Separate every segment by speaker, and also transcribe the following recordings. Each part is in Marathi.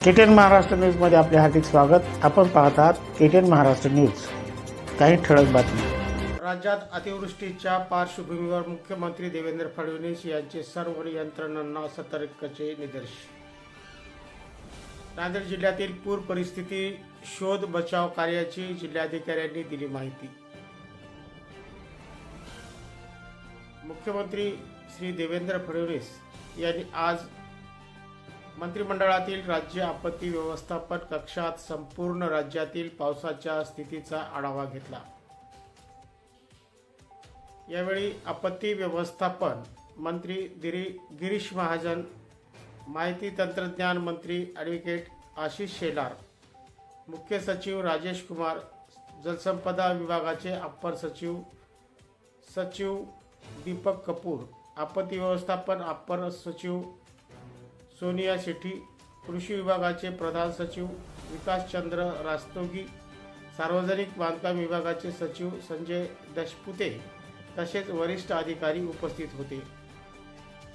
Speaker 1: केटेन महाराष्ट्र न्यूजमध्ये आपले हार्दिक स्वागत. आपण पाहत आहात केटीएन महाराष्ट्र न्यूज. काही ठळक बातमी
Speaker 2: राज्यात अतिवृष्टीच्या पार्श्वभूमीवर मुख्यमंत्री देवेंद्र फडणवीस यांचे सर्व यंत्रणांना सतर्कचे निर्देश नांदेड जिल्ह्यातील पूर परिस्थिती शोध बचाव कार्याची जिल्हाधिकाऱ्यांनी दिली माहिती. मुख्यमंत्री श्री देवेंद्र फडणवीस यांनी आज मंत्रिमंडळातील राज्य आपत्ती व्यवस्थापन कक्षात संपूर्ण राज्यातील पावसाच्या स्थितीचा आढावा घेतला. यावेळी आपत्ती व्यवस्थापन मंत्री गिरी गिरीश महाजन माहिती तंत्रज्ञान मंत्री ॲडव्होकेट आशिष शेलार मुख्य सचिव राजेश कुमार जलसंपदा विभागाचे अप्पर सचिव सचिव दीपक कपूर आपत्ती व्यवस्थापन अप्पर सचिव सोनिया शेट्टी कृषी विभागाचे प्रधान सचिव विकासचंद्र रास्तोगी सार्वजनिक बांधकाम विभागाचे सचिव संजय दशपुते तसेच वरिष्ठ अधिकारी उपस्थित होते.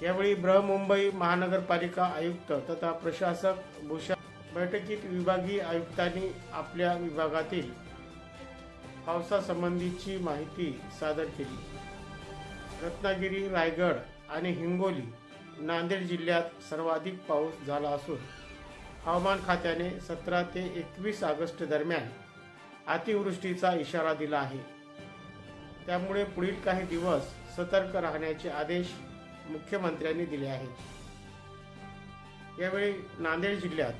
Speaker 2: यावेळी बृहमुंबई महानगरपालिका आयुक्त तथा प्रशासक भूषण बैठकीत विभागीय आयुक्तांनी आपल्या विभागातील पावसासंबंधीची माहिती सादर केली. रत्नागिरी रायगड आणि हिंगोली नांदेड जिल्ह्यात सर्वाधिक पाऊस झाला असून हवामान खात्याने सतरा ते एकवीस ऑगस्ट दरम्यान अतिवृष्टीचा इशारा दिला आहे. त्यामुळे पुढील काही दिवस सतर्क राहण्याचे आदेश मुख्यमंत्र्यांनी दिले आहेत. यावेळी नांदेड जिल्ह्यात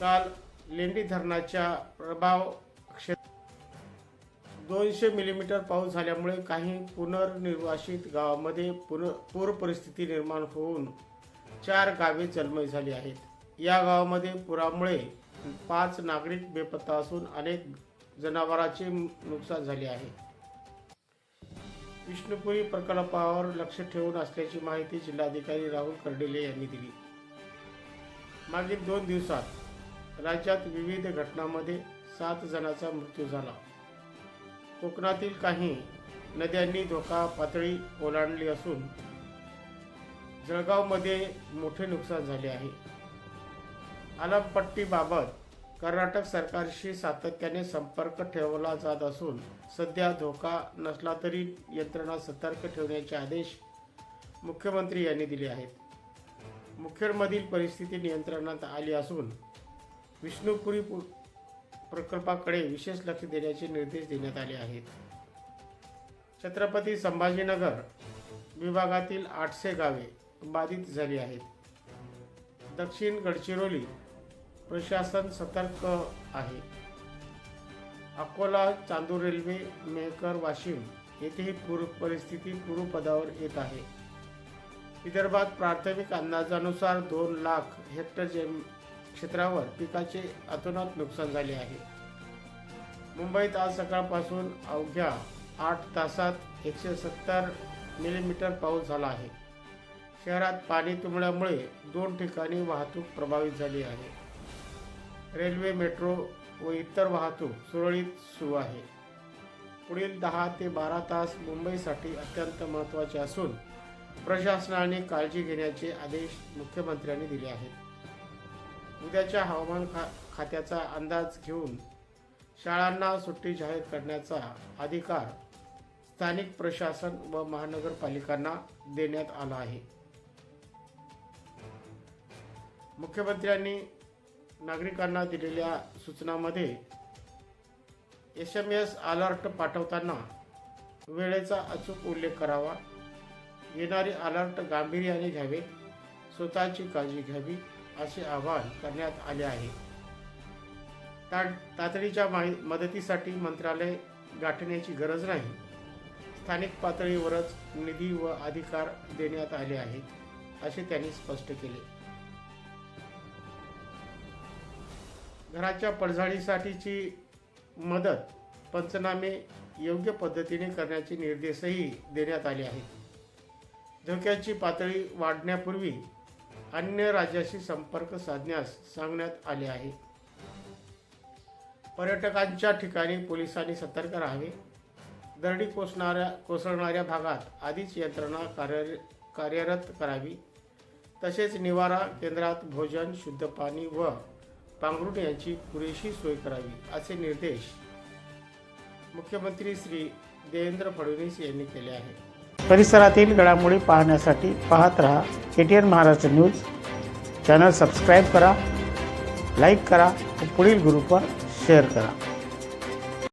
Speaker 2: काल लेंडी धरणाच्या प्रभाव क्षेत्र दोनशे मिलीमीटर पाऊस झाल्यामुळे काही पुनर्निर्वासित गावामध्ये पुन पूर परिस्थिती निर्माण होऊन चार गावे जलमय झाली आहेत. या गावामध्ये पुरामुळे पाच नागरिक बेपत्ता असून अनेक जनावरांचे नुकसान झाले आहे. विष्णुपुरी प्रकल्पावर लक्ष ठेवून असल्याची माहिती जिल्हाधिकारी राहुल कर्डिले यांनी दिली. मागील दोन दिवसात राज्यात विविध घटनांमध्ये सात जणांचा मृत्यू झाला. कोकणातील काही नद्यांनी धोका पातळी ओलांडली असून जळगावमध्ये मोठे नुकसान झाले आहे. आलमपट्टीबाबत कर्नाटक सरकारशी सातत्याने संपर्क ठेवला जात असून सध्या धोका नसला तरी यंत्रणा सतर्क ठेवण्याचे आदेश मुख्यमंत्री यांनी दिले आहेत. मुखेडमधील परिस्थिती नियंत्रणात आली असून विष्णुपुरी पु- प्रकल्पाकडे विशेष लक्ष देण्याचे निर्देश देण्यात आले आहेत. छत्रपती संभाजीनगर विभागातील आठशे गावे बाधित झाली आहेत. दक्षिण गडचिरोली प्रशासन सतर्क आहे. अकोला चांदूर रेल्वे मेहकर वाशिम येथेही पूर परिस्थिती पूर्वपदावर येत आहे. विदर्भात प्राथमिक अंदाजानुसार दोन लाख हेक्टर जमीन क्षेत्रावर पिकाचे अतोनात नुकसान झाले आहे. मुंबईत आज सकाळपासून अवघ्या आठ तासात एकशे सत्तर मिलीमीटर पाऊस झाला आहे. शहरात पाणी तुंबल्यामुळे दोन ठिकाणी वाहतूक प्रभावित झाली आहे. रेल्वे मेट्रो व इतर वाहतूक सुरळीत सुरू आहे. पुढील दहा ते बारा तास मुंबईसाठी अत्यंत महत्त्वाचे असून प्रशासनाने काळजी घेण्याचे आदेश मुख्यमंत्र्यांनी दिले आहेत. उद्याच्या हवामान खा खात्याचा अंदाज घेऊन शाळांना सुट्टी जाहीर करण्याचा अधिकार स्थानिक प्रशासन व महानगरपालिकांना देण्यात आला आहे. मुख्यमंत्र्यांनी नागरिकांना दिलेल्या सूचनामध्ये एस एम एस अलर्ट पाठवताना वेळेचा अचूक उल्लेख करावा. येणारे अलर्ट गांभीर्याने घ्यावे. स्वतःची काळजी घ्यावी. असे आवाहन करण्यात आले आहे. ता- तातडीच्या माहि मदतीसाठी मंत्रालय गाठण्याची गरज नाही. स्थानिक पातळीवरच निधी व अधिकार देण्यात आले आहेत असे त्यांनी स्पष्ट केले. घराच्या पडझाडीसाठीची मदत पंचनामे योग्य पद्धतीने करण्याचे निर्देशही देण्यात आले आहेत. धोक्याची पातळी वाढण्यापूर्वी अन्य राज्याशी संपर्क साधण्यास सांगण्यात आले आहे. पर्यटकांच्या ठिकाणी पोलिसांनी सतर्क राहावे. दरडी कोसणाऱ्या कोसळणाऱ्या भागात आधीच यंत्रणा कार्य कार्यरत करावी. तसेच निवारा केंद्रात भोजन शुद्ध पाणी व पांघरुण यांची पुरेशी सोय करावी असे निर्देश मुख्यमंत्री श्री देवेंद्र फडणवीस यांनी केले आहे
Speaker 1: परिसरातील घडामोडी पाहण्यासाठी पाहत रहा. N Maharashtra news. Channel subscribe करा लाईक करा व पुढील ग्रुपवर शेअर करा.